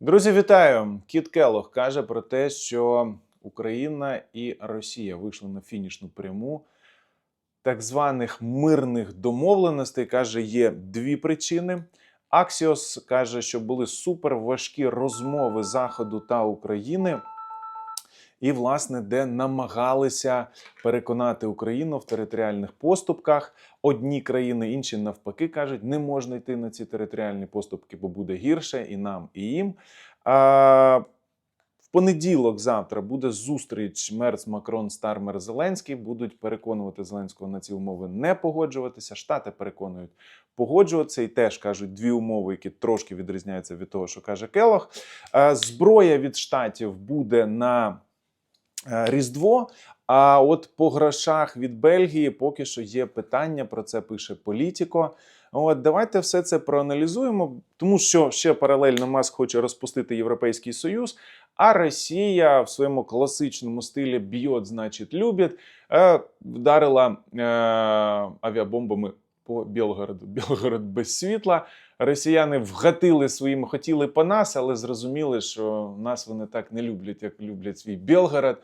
Друзі, вітаю! Кіт Келох каже про те, що Україна і Росія вийшли на фінішну пряму так званих мирних домовленостей. Каже, є дві причини. Аксіос каже, що були суперважкі розмови Заходу та України. І, власне, де намагалися переконати Україну в територіальних поступках. Одні країни, інші навпаки кажуть, не можна йти на ці територіальні поступки, бо буде гірше і нам, і їм. А, в понеділок завтра буде зустріч Мерц Макрон, Стармер Зеленський. Будуть переконувати Зеленського на ці умови не погоджуватися. Штати переконують погоджуватися і теж кажуть дві умови, які трошки відрізняються від того, що каже Келох. А, зброя від штатів буде на Різдво. А от по грошах від Бельгії поки що є питання. Про це пише Політіко. От давайте все це проаналізуємо, тому що ще паралельно Маск хоче розпустити Європейський Союз, а Росія в своєму класичному стилі б'єт, значить, любить, е, вдарила е, авіабомбами по Білгороду. Білгород без світла. Росіяни вгатили своїм, хотіли по нас, але зрозуміли, що нас вони так не люблять, як люблять свій Білгород.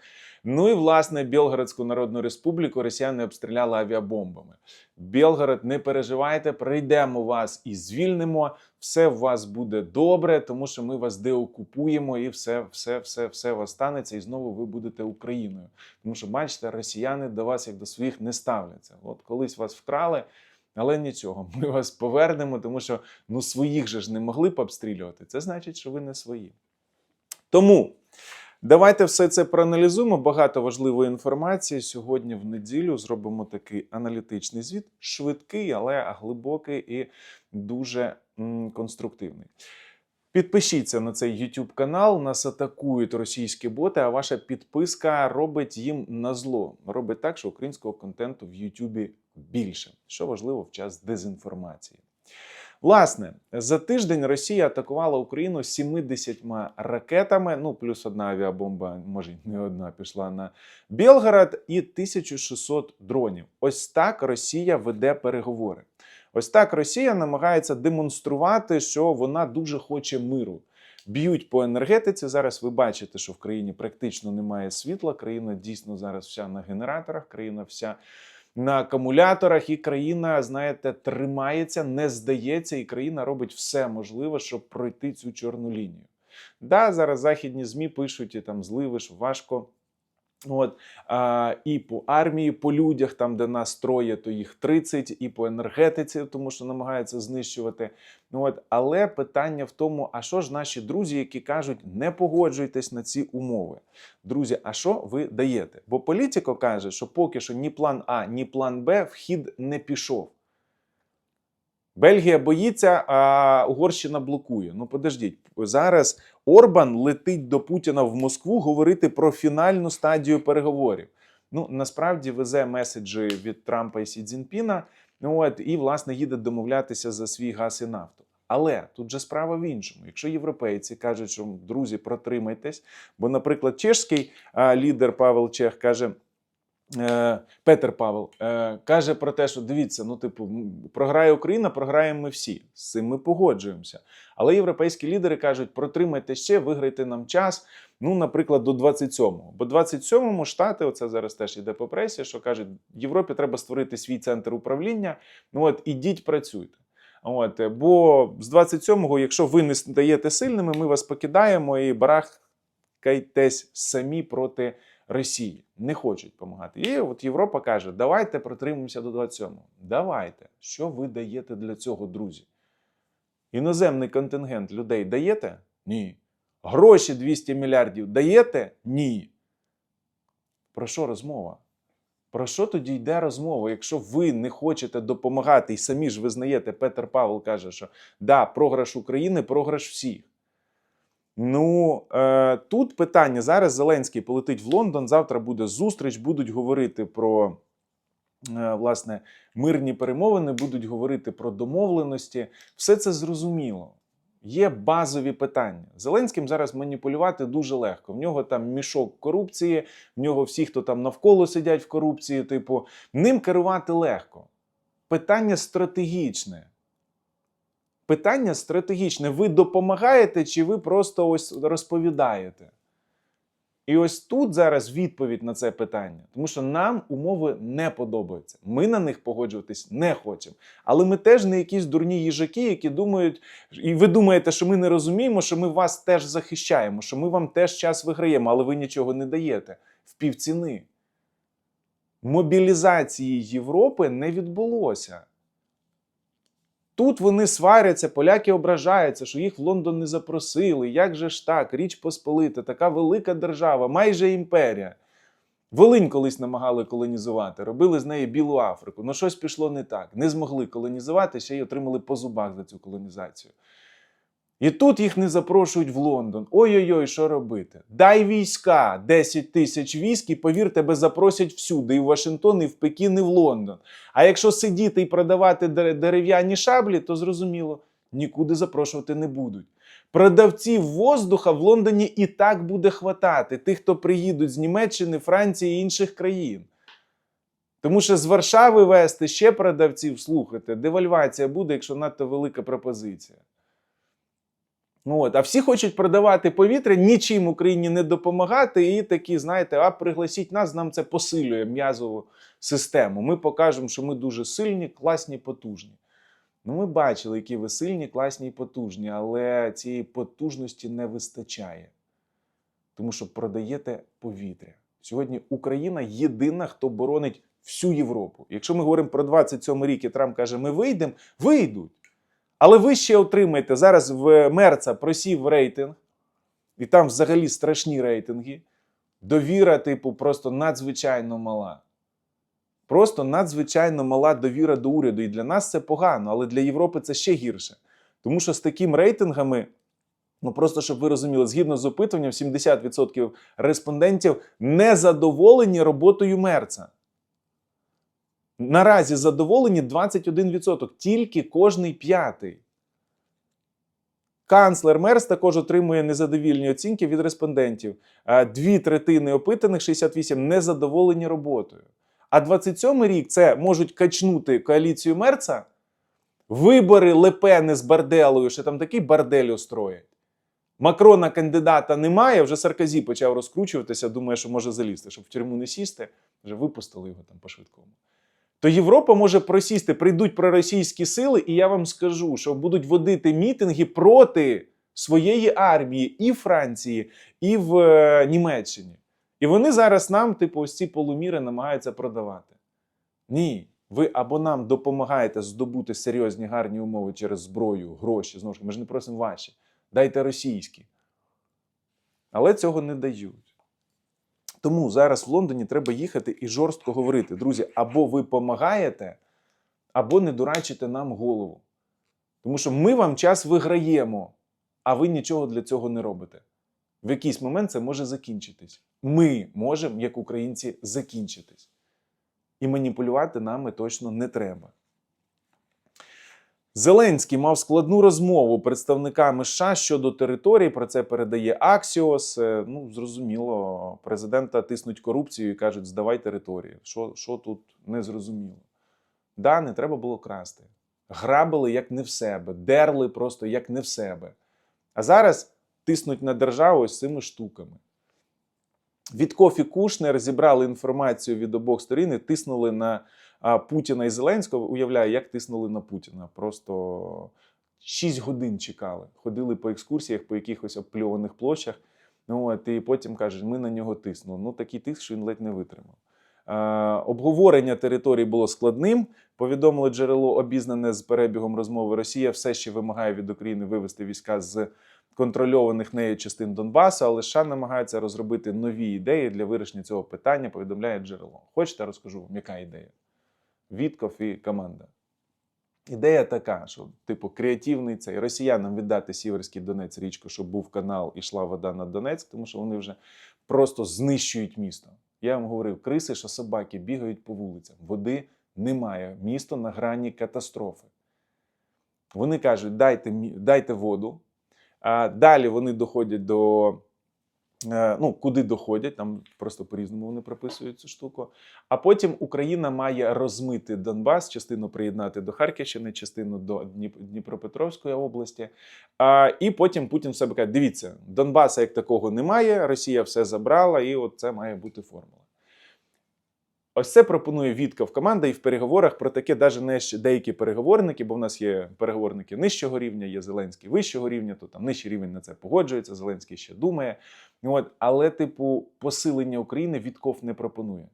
Ну і власне Білгородську Народну Республіку росіяни обстріляли авіабомбами. Білгород, не переживайте, прийдемо вас і звільнимо. Все в вас буде добре, тому що ми вас деокупуємо, і все, все, все, все вас станеться, і знову ви будете Україною. Тому що, бачите, росіяни до вас як до своїх не ставляться. От колись вас вкрали. Але нічого, ми вас повернемо, тому що ну своїх же ж не могли б обстрілювати. Це значить, що ви не свої. Тому давайте все це проаналізуємо. Багато важливої інформації. Сьогодні в неділю зробимо такий аналітичний звіт, швидкий, але глибокий і дуже м, конструктивний. Підпишіться на цей YouTube канал, нас атакують російські боти, а ваша підписка робить їм на зло. Робить так, що українського контенту в YouTube більше, що важливо в час дезінформації. Власне, за тиждень Росія атакувала Україну 70 ракетами, ну плюс одна авіабомба, може не одна пішла на Білгород, і 1600 дронів. Ось так Росія веде переговори. Ось так Росія намагається демонструвати, що вона дуже хоче миру. Б'ють по енергетиці. Зараз ви бачите, що в країні практично немає світла. Країна дійсно зараз вся на генераторах, країна вся на акумуляторах, і країна, знаєте, тримається, не здається, і країна робить все можливе, щоб пройти цю чорну лінію. Да, зараз західні змі пишуть і там зливи, що важко. От а, і по армії, по людях, там де нас троє, то їх 30, і по енергетиці, тому що намагаються знищувати. От, але питання в тому, а що ж наші друзі, які кажуть, не погоджуйтесь на ці умови. Друзі, а що ви даєте? Бо політико каже, що поки що ні план А, ні план Б вхід не пішов. Бельгія боїться, а Угорщина блокує. Ну, подождіть, зараз Орбан летить до Путіна в Москву говорити про фінальну стадію переговорів. Ну, насправді везе меседжі від Трампа і Сі Цзіньпіна, ну, от, і, власне, їде домовлятися за свій газ і нафту. Але тут же справа в іншому. Якщо європейці кажуть, що друзі, протримайтесь, бо, наприклад, чешський а, лідер Павел Чех каже. Е, Петер Павел е, каже про те, що дивіться, ну, типу, програє Україна, програємо ми всі. З цим ми погоджуємося. Але європейські лідери кажуть, протримайте ще, виграйте нам час. Ну, наприклад, до 27-го. Бо 27-му штати, оце зараз теж йде по пресі, що кажуть, Європі треба створити свій центр управління. Ну от ідіть, працюйте. От, бо з 27-го, якщо ви не стаєте сильними, ми вас покидаємо і барахкайтесь самі проти Росії. Не хочуть допомагати. І от Європа каже: давайте протримаємося до 27-го. Давайте. Що ви даєте для цього, друзі? Іноземний контингент людей даєте? Ні. Гроші 200 мільярдів даєте? Ні. Про що розмова? Про що тоді йде розмова? Якщо ви не хочете допомагати і самі ж визнаєте, Петер Павел каже, що да, програш України, програш всіх. Ну е, тут питання зараз Зеленський полетить в Лондон. Завтра буде зустріч, будуть говорити про е, власне мирні перемовини, будуть говорити про домовленості. Все це зрозуміло. Є базові питання. Зеленським зараз маніпулювати дуже легко. В нього там мішок корупції, в нього всі, хто там навколо сидять в корупції, типу, ним керувати легко. Питання стратегічне. Питання стратегічне: ви допомагаєте чи ви просто ось розповідаєте? І ось тут зараз відповідь на це питання, тому що нам умови не подобаються. Ми на них погоджуватись не хочемо. Але ми теж не якісь дурні їжаки, які думають, і ви думаєте, що ми не розуміємо, що ми вас теж захищаємо, що ми вам теж час виграємо, але ви нічого не даєте в півціни. Мобілізації Європи не відбулося. Тут вони сваряться, поляки ображаються, що їх в Лондон не запросили. Як же ж так? Річ Посполита, така велика держава, майже імперія. Волинь колись намагали колонізувати, робили з неї Білу Африку. Ну щось пішло не так. Не змогли колонізувати, ще й отримали по зубах за цю колонізацію. І тут їх не запрошують в Лондон. Ой-ой-ой, що робити? Дай війська, 10 тисяч військ, і повір, тебе запросять всюди, і в Вашингтон, і в Пекін, і в Лондон. А якщо сидіти і продавати дерев'яні шаблі, то зрозуміло, нікуди запрошувати не будуть. Продавців воздуха в Лондоні і так буде хватати тих, хто приїдуть з Німеччини, Франції і інших країн. Тому що з Варшави вести ще продавців, слухайте, девальвація буде, якщо надто велика пропозиція. Ну От, а всі хочуть продавати повітря, нічим Україні не допомагати, і такі, знаєте, а пригласіть нас, нам це посилює м'язову систему. Ми покажемо, що ми дуже сильні, класні, потужні. Ну, ми бачили, які ви сильні, класні і потужні, але цієї потужності не вистачає. Тому що продаєте повітря. Сьогодні Україна єдина, хто боронить всю Європу. Якщо ми говоримо про 27 рік, і Трамп каже, ми вийдемо, вийдуть. Але ви ще отримаєте зараз в Мерца просів рейтинг, і там взагалі страшні рейтинги. Довіра, типу, просто надзвичайно мала. Просто надзвичайно мала довіра до уряду. І для нас це погано, але для Європи це ще гірше. Тому що з такими рейтингами, ну просто щоб ви розуміли, згідно з опитуванням, 70% респондентів не задоволені роботою Мерца. Наразі задоволені 21%, тільки кожний п'ятий. Канцлер Мерс також отримує незадовільні оцінки від респондентів. Дві третини опитаних 68 незадоволені роботою. А 27 рік це можуть качнути коаліцію Мерца, вибори Лепени з Барделою, що там такий бардель устроять. Макрона кандидата немає, вже Саркозі почав розкручуватися, думає, що може залізти, щоб в тюрму не сісти, вже випустили його там по-швидкому. То Європа може просісти, прийдуть проросійські сили, і я вам скажу, що будуть водити мітинги проти своєї армії і в Франції, і в е, Німеччині. І вони зараз нам, типу, ось ці полуміри намагаються продавати. Ні, ви або нам допомагаєте здобути серйозні гарні умови через зброю, гроші. Знову ж ми ж не просимо ваші. Дайте російські. Але цього не дають. Тому зараз в Лондоні треба їхати і жорстко говорити: друзі, або ви допомагаєте, або не дурачите нам голову. Тому що ми вам час виграємо, а ви нічого для цього не робите. В якийсь момент це може закінчитись. Ми можемо, як українці, закінчитись. І маніпулювати нами точно не треба. Зеленський мав складну розмову представниками США щодо території. Про це передає Аксіос. Е, Ну, зрозуміло, президента тиснуть корупцію і кажуть, здавай території. Що, що тут не зрозуміло? Да, не треба було красти. Грабили як не в себе, дерли просто як не в себе. А зараз тиснуть на державу ось цими штуками. Вітков і Кушнер зібрали інформацію від обох сторін і тиснули на Путіна і Зеленського. Уявляю, як тиснули на Путіна. Просто 6 годин чекали. Ходили по екскурсіях, по якихось обпльованих площах. Ну, от, і потім кажуть, ми на нього тиснули. Ну, такий тиск, що він ледь не витримав. Обговорення території було складним. Повідомило джерело, обізнане з перебігом розмови. Росія все ще вимагає від України вивести війська з контрольованих нею частин Донбасу, але США намагаються розробити нові ідеї для вирішення цього питання. Повідомляє джерело. Хочете, розкажу вам, яка ідея? Вітков і команда. Ідея така, що, типу, креативний цей росіянам віддати Сіверський Донець річку, щоб був канал і йшла вода на Донецьк, тому що вони вже просто знищують місто. Я вам говорив, криси, що собаки бігають по вулицям. Води немає. Місто на грані катастрофи. Вони кажуть, дайте, дайте воду. А далі вони доходять до Ну, куди доходять, там просто по-різному вони прописують цю штуку. А потім Україна має розмити Донбас, частину приєднати до Харківщини, частину до Дніпропетровської області. І потім Путін себе каже: дивіться, Донбаса як такого немає, Росія все забрала, і от це має бути формула. Ось це пропонує Вітков команда і в переговорах про таке, навіть не ще деякі переговорники, бо в нас є переговорники нижчого рівня, є Зеленський вищого рівня, то там нижчий рівень на це погоджується, Зеленський ще думає. От, але, типу, посилення України Вітков не пропонує.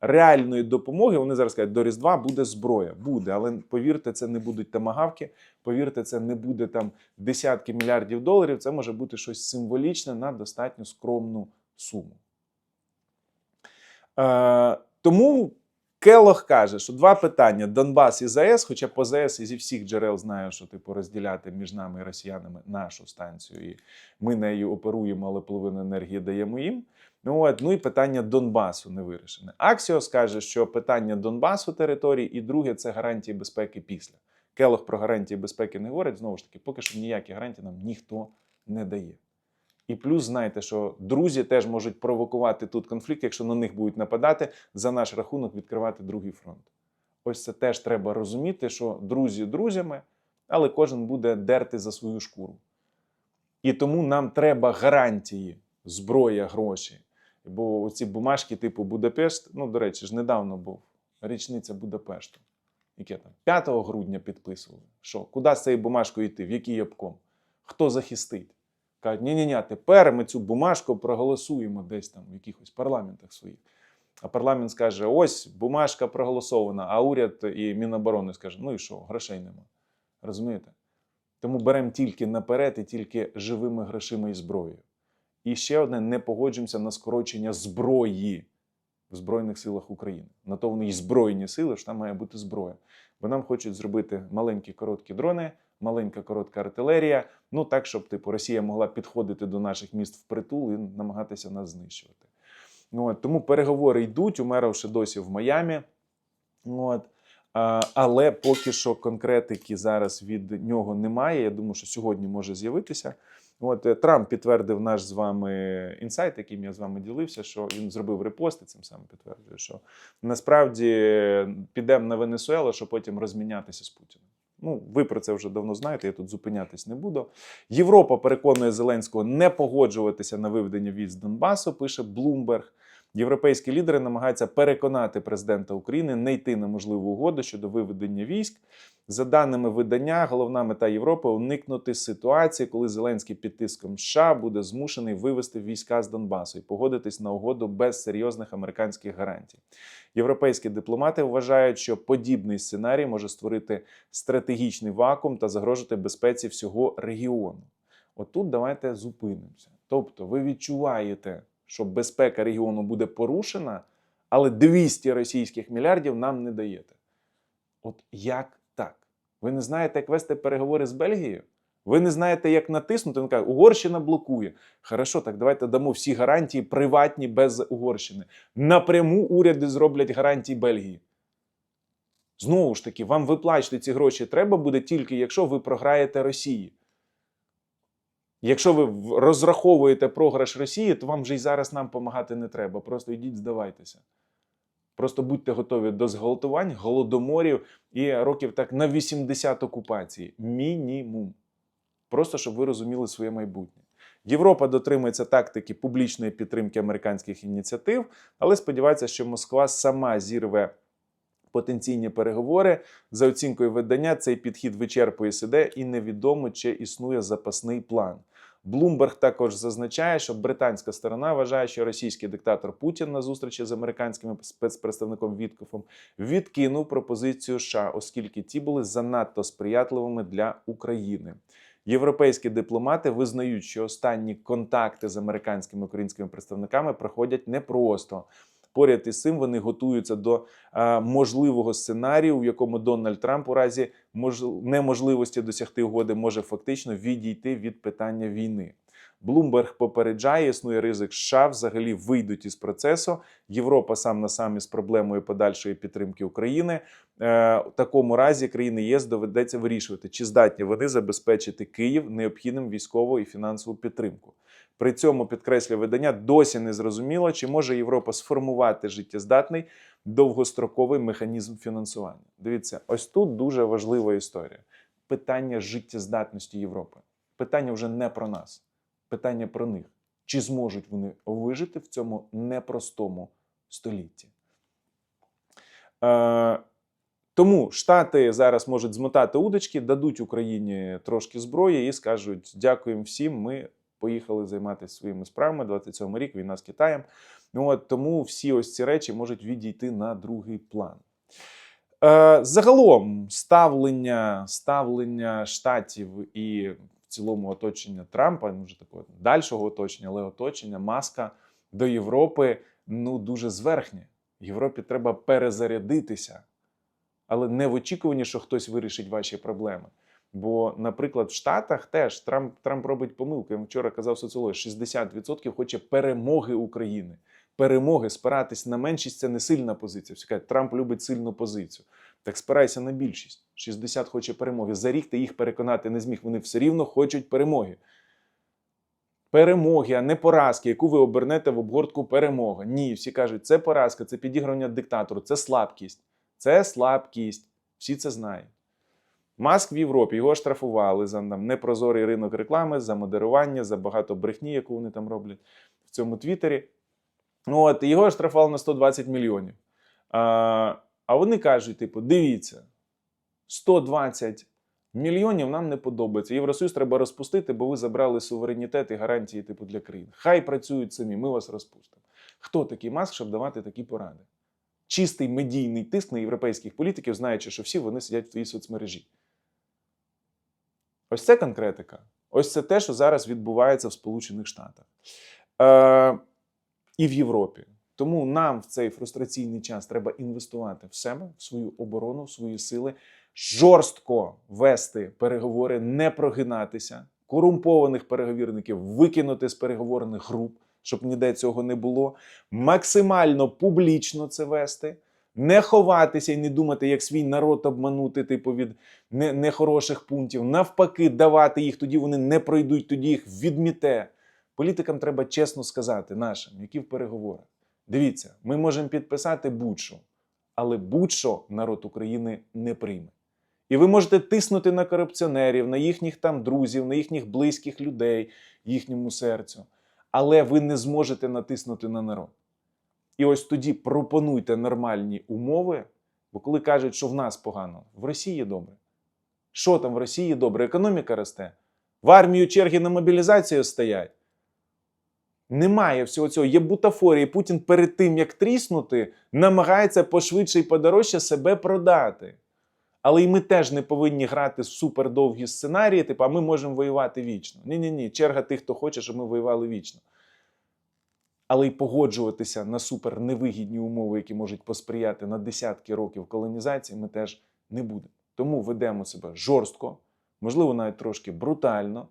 Реальної допомоги, вони зараз кажуть, до Різдва буде зброя. Буде, але повірте, це не будуть тамагавки, повірте, це не буде там десятки мільярдів доларів. Це може бути щось символічне на достатньо скромну суму. Е, тому Келох каже, що два питання: Донбас і ЗАЕС, хоча по ЗАЕС із всіх джерел знаю, що типу розділяти між нами і росіянами нашу станцію, і ми нею оперуємо, але половину енергії даємо їм. Ну, от, ну і питання Донбасу не вирішене. Аксіос каже, що питання Донбасу території, і друге це гарантії безпеки після. Келох про гарантії безпеки не говорить. Знову ж таки, поки що ніякі гарантії нам ніхто не дає. І плюс знайте, що друзі теж можуть провокувати тут конфлікт, якщо на них будуть нападати, за наш рахунок відкривати другий фронт. Ось це теж треба розуміти, що друзі друзями, але кожен буде дерти за свою шкуру. І тому нам треба гарантії, зброя, гроші. Бо оці бумажки, типу Будапешт, ну, до речі, ж недавно був річниця Будапешту. Яке там 5 грудня підписували. Що? Куди з цією бумажкою йти? В який обком? Хто захистить? Кажуть, ні ні ні тепер ми цю бумажку проголосуємо десь там в якихось парламентах своїх. А парламент скаже: ось бумажка проголосована, а уряд і Міноборони скаже: ну і що, грошей нема. Розумієте? Тому беремо тільки наперед і тільки живими грошима і зброєю. І ще одне: не погоджуємося на скорочення зброї в Збройних силах України. На то вони і збройні сили, що там має бути зброя. Бо нам хочуть зробити маленькі короткі дрони, маленька коротка артилерія. Ну так, щоб типу Росія могла підходити до наших міст впритул і намагатися нас знищувати. Ну, От, тому переговори йдуть. Умеров досі в Майамі. От. А, але поки що конкретики зараз від нього немає. Я думаю, що сьогодні може з'явитися. От е, Трамп підтвердив наш з вами інсайт, яким я з вами ділився, що він зробив репости, цим самим підтверджує, що насправді підемо на Венесуелу, щоб потім розмінятися з Путіним. Ну, ви про це вже давно знаєте, я тут зупинятись не буду. Європа переконує Зеленського не погоджуватися на виведення військ з Донбасу, пише Блумберг. Європейські лідери намагаються переконати президента України не йти на можливу угоду щодо виведення військ. За даними видання, головна мета Європи уникнути ситуації, коли Зеленський під тиском США буде змушений вивести війська з Донбасу і погодитись на угоду без серйозних американських гарантій. Європейські дипломати вважають, що подібний сценарій може створити стратегічний вакуум та загрожувати безпеці всього регіону. Отут давайте зупинимося. Тобто, ви відчуваєте, що безпека регіону буде порушена, але 200 російських мільярдів нам не даєте. От як? Ви не знаєте, як вести переговори з Бельгією? Ви не знаєте, як натиснути. Він каже, Угорщина блокує. Хорошо, так давайте дамо всі гарантії приватні без Угорщини. Напряму уряди зроблять гарантії Бельгії. Знову ж таки, вам виплачувати ці гроші треба буде тільки, якщо ви програєте Росії. Якщо ви розраховуєте програш Росії, то вам вже й зараз нам допомагати не треба. Просто йдіть, здавайтеся. Просто будьте готові до зґвалтувань, голодоморів і років так на 80 окупації. Мінімум. Просто щоб ви розуміли своє майбутнє. Європа дотримується тактики публічної підтримки американських ініціатив, але сподівається, що Москва сама зірве потенційні переговори. За оцінкою видання, цей підхід вичерпує себе і невідомо, чи існує запасний план. Блумберг також зазначає, що британська сторона вважає, що російський диктатор Путін на зустрічі з американським спецпредставником Віткофом відкинув пропозицію США, оскільки ті були занадто сприятливими для України. Європейські дипломати визнають, що останні контакти з американськими українськими представниками проходять непросто. Поряд із цим вони готуються до можливого сценарію, в якому Дональд Трамп у разі мож... неможливості досягти угоди може фактично відійти від питання війни. Блумберг попереджає, існує ризик, США взагалі вийдуть із процесу. Європа сам на сам із проблемою подальшої підтримки України. Е, В такому разі країни ЄС доведеться вирішувати, чи здатні вони забезпечити Київ необхідним військову і фінансову підтримку. При цьому підкреслює видання досі не зрозуміло, чи може Європа сформувати життєздатний довгостроковий механізм фінансування. Дивіться, ось тут дуже важлива історія. Питання життєздатності Європи. Питання вже не про нас, питання про них. Чи зможуть вони вижити в цьому непростому столітті? Е, тому Штати зараз можуть змотати удочки, дадуть Україні трошки зброї і скажуть: дякуємо всім. Ми поїхали займатися своїми справами. 27 рік війна з Китаєм. Ну от тому всі ось ці речі можуть відійти на другий план. Е, загалом ставлення, ставлення штатів і цілому оточення Трампа, ну вже такого дальшого оточення, але оточення Маска до Європи ну дуже зверхнє. Європі треба перезарядитися, але не в очікуванні, що хтось вирішить ваші проблеми. Бо, наприклад, в Штатах теж Трамп Трамп робить помилку. Я вчора казав соціологію, 60% хоче перемоги України. Перемоги спиратись на меншість це не сильна позиція. Всі кажуть, Трамп любить сильну позицію. Так спирайся на більшість. 60 хоче перемоги. За рік ти їх переконати не зміг. Вони все рівно хочуть перемоги. Перемоги, а не поразки, яку ви обернете в обгортку перемога. Ні, всі кажуть, це поразка, це підігрування диктатору, це слабкість. Це слабкість. Всі це знають. Маск в Європі його штрафували за там, непрозорий ринок реклами, за модерування, за багато брехні, яку вони там роблять в цьому Твіттері. Ну, от, його штрафували на 120 мільйонів. А, а вони кажуть: типу, дивіться, 120 мільйонів нам не подобається. Євросоюз треба розпустити, бо ви забрали суверенітет і гарантії типу, для країн. Хай працюють самі, ми вас розпустимо. Хто такий маск, щоб давати такі поради? Чистий медійний тиск на європейських політиків, знаючи, що всі вони сидять в твоїй соцмережі. Ось це конкретика. Ось це те, що зараз відбувається в Сполучених Штатах е, і в Європі. Тому нам в цей фрустраційний час треба інвестувати в себе, в свою оборону, в свої сили, жорстко вести переговори, не прогинатися, корумпованих переговірників викинути з переговорних груп, щоб ніде цього не було, максимально публічно це вести. Не ховатися і не думати, як свій народ обманути, типу від нехороших пунктів. Навпаки, давати їх, тоді вони не пройдуть, тоді їх відміте. Політикам треба чесно сказати нашим, які в переговорах. Дивіться, ми можемо підписати будь-що, але будь-що народ України не прийме. І ви можете тиснути на корупціонерів, на їхніх там друзів, на їхніх близьких людей, їхньому серцю. Але ви не зможете натиснути на народ. І ось тоді пропонуйте нормальні умови, бо коли кажуть, що в нас погано, в Росії добре. Що там в Росії добре? Економіка росте. В армію черги на мобілізацію стоять. Немає всього цього. Є бутафорія. Путін перед тим, як тріснути, намагається пошвидше і подорожче себе продати. Але і ми теж не повинні грати супердовгі сценарії, типу, а ми можемо воювати вічно. Ні-ні ні, черга тих, хто хоче, щоб ми воювали вічно. Але й погоджуватися на супер невигідні умови, які можуть посприяти на десятки років колонізації, ми теж не будемо. Тому ведемо себе жорстко, можливо, навіть трошки брутально,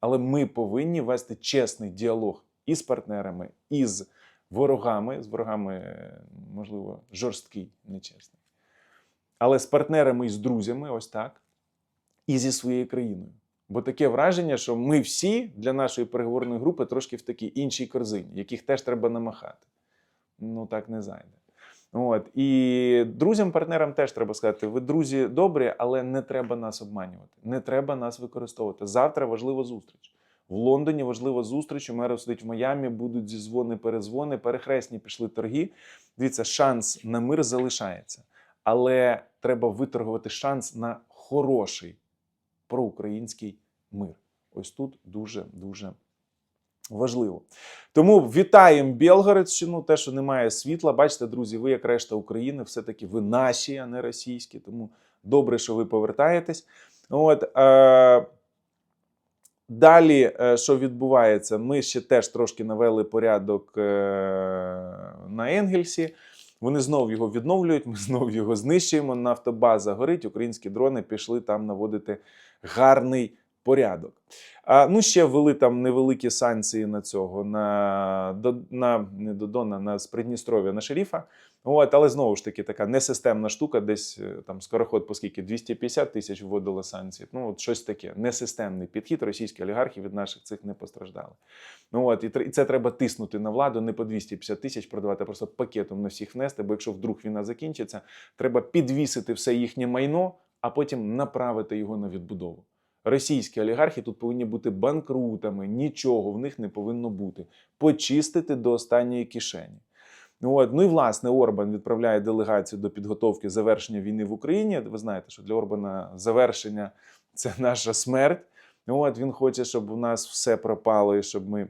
але ми повинні вести чесний діалог і з партнерами, і з ворогами. З ворогами, можливо, жорсткий, нечесний. Але з партнерами і з друзями, ось так, і зі своєю країною. Бо таке враження, що ми всі для нашої переговорної групи трошки в такій іншій корзині, яких теж треба намахати. Ну так не зайде. От. І друзям-партнерам теж треба сказати: ви друзі добрі, але не треба нас обманювати, не треба нас використовувати. Завтра важлива зустріч. В Лондоні важлива зустріч. У меру сидить в Майамі, будуть зізвони, перезвони, перехресні пішли торги. Дивіться, шанс на мир залишається. Але треба виторгувати шанс на хороший проукраїнський мир. Ось тут дуже дуже важливо. Тому вітаємо Білгородщину, те, що немає світла. Бачите, друзі, ви, як решта України, все-таки ви наші, а не російські. Тому добре, що ви повертаєтесь. От, е, Далі, е, що відбувається, ми ще теж трошки навели порядок е, на Енгельсі. Вони знову його відновлюють, ми знову його знищуємо. Нафтобаза горить, українські дрони пішли там наводити гарний порядок. А, ну, ще ввели там невеликі санкції на цього, на, до, на не до Дона, на Придністров'я, на шеріфа. От, але знову ж таки така несистемна штука, десь е, там скороход, по скільки 250 тисяч вводили санкції. Ну, от щось таке. Несистемний підхід. Російські олігархи від наших цих не постраждали. Ну от і це треба тиснути на владу, не по 250 тисяч продавати, а просто пакетом на всіх внести. Бо якщо вдруг війна закінчиться, треба підвісити все їхнє майно, а потім направити його на відбудову. Російські олігархи тут повинні бути банкрутами, нічого в них не повинно бути. Почистити до останньої кишені. От. Ну і власне Орбан відправляє делегацію до підготовки завершення війни в Україні. Ви знаєте, що для Орбана завершення це наша смерть. От він хоче, щоб у нас все пропало і щоб ми.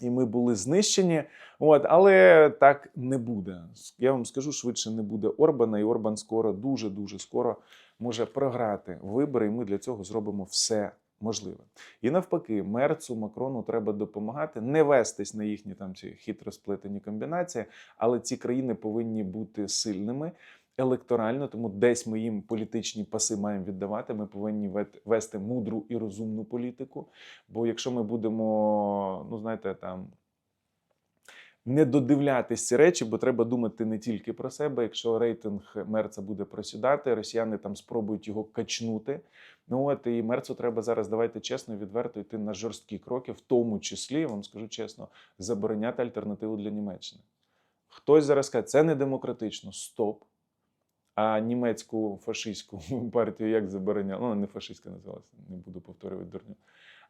І ми були знищені, от але так не буде. Я вам скажу швидше, не буде Орбана, і Орбан скоро, дуже дуже скоро може програти вибори, і ми для цього зробимо все можливе. І навпаки, Мерцу, Макрону треба допомагати, не вестись на їхні там ці хитро сплетені комбінації, але ці країни повинні бути сильними. Електорально, тому десь ми їм політичні паси маємо віддавати. Ми повинні вести мудру і розумну політику. Бо якщо ми будемо, ну знаєте, там не додивлятись ці речі, бо треба думати не тільки про себе. Якщо рейтинг Мерца буде просідати, росіяни там спробують його качнути. Ну от і Мерцу треба зараз, давайте чесно, відверто йти на жорсткі кроки, в тому числі, я вам скажу чесно, забороняти альтернативу для Німеччини. Хтось зараз каже, це не демократично. Стоп. А німецьку фашистську партію як забороняли? Ну, не фашистська називалася, не буду повторювати дурню.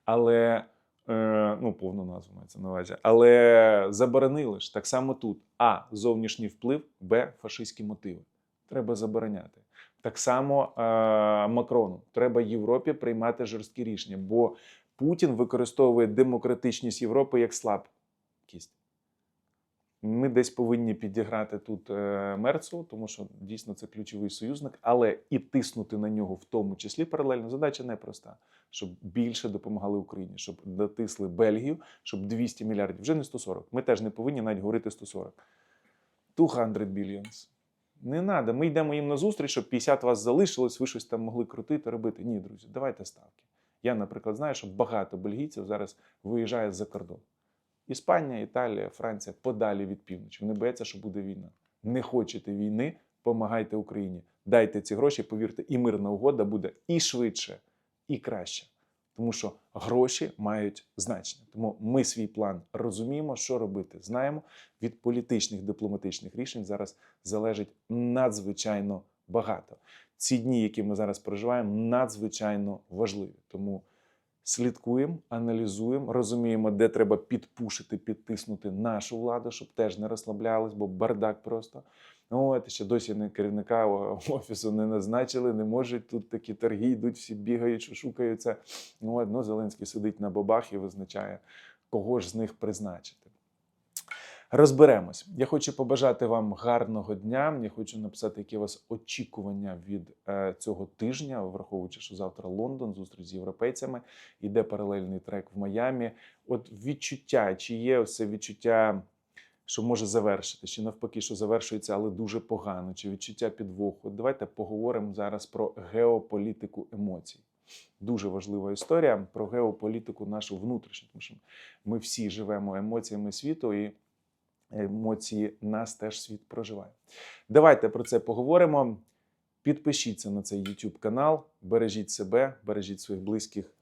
Але е, ну, повну назву мається на увазі. Але заборонили ж так само тут: А. Зовнішній вплив, Б. Фашистські мотиви. Треба забороняти. Так само е, Макрону. Треба Європі приймати жорсткі рішення, бо Путін використовує демократичність Європи як слабкість. Ми десь повинні підіграти тут е, Мерцу, тому що дійсно це ключовий союзник, але і тиснути на нього в тому числі паралельно задача непроста, щоб більше допомагали Україні, щоб дотисли Бельгію, щоб 200 мільярдів, вже не 140. Ми теж не повинні навіть говорити 140. 200 billions. Не треба. Ми йдемо їм на зустріч, щоб 50 вас залишилось, ви щось там могли крутити, робити. Ні, друзі, давайте ставки. Я, наприклад, знаю, що багато бельгійців зараз виїжджає за кордон. Іспанія, Італія, Франція подалі від півночі. Вони бояться, що буде війна. Не хочете війни, помагайте Україні. Дайте ці гроші, повірте, і мирна угода буде і швидше, і краще. Тому що гроші мають значення. Тому ми свій план розуміємо, що робити. Знаємо. Від політичних дипломатичних рішень зараз залежить надзвичайно багато. Ці дні, які ми зараз проживаємо, надзвичайно важливі. Тому слідкуємо, аналізуємо, розуміємо, де треба підпушити, підтиснути нашу владу, щоб теж не розслаблялись, бо бардак просто. От ще досі не керівника офісу не назначили, не можуть. Тут такі торги йдуть, всі бігають, шукаються. Ну, от, ну, Зеленський сидить на бабах і визначає, кого ж з них призначити. Розберемось. Я хочу побажати вам гарного дня. Я хочу написати, які у вас очікування від е, цього тижня, враховуючи, що завтра Лондон, зустріч з європейцями, іде паралельний трек в Майамі. От відчуття, чи є це відчуття, що може завершити, чи навпаки, що завершується, але дуже погано, чи відчуття підвоху. Давайте поговоримо зараз про геополітику емоцій. Дуже важлива історія про геополітику нашу внутрішню, тому що ми всі живемо емоціями світу і емоції нас теж світ проживає. Давайте про це поговоримо. Підпишіться на цей YouTube канал, бережіть себе, бережіть своїх близьких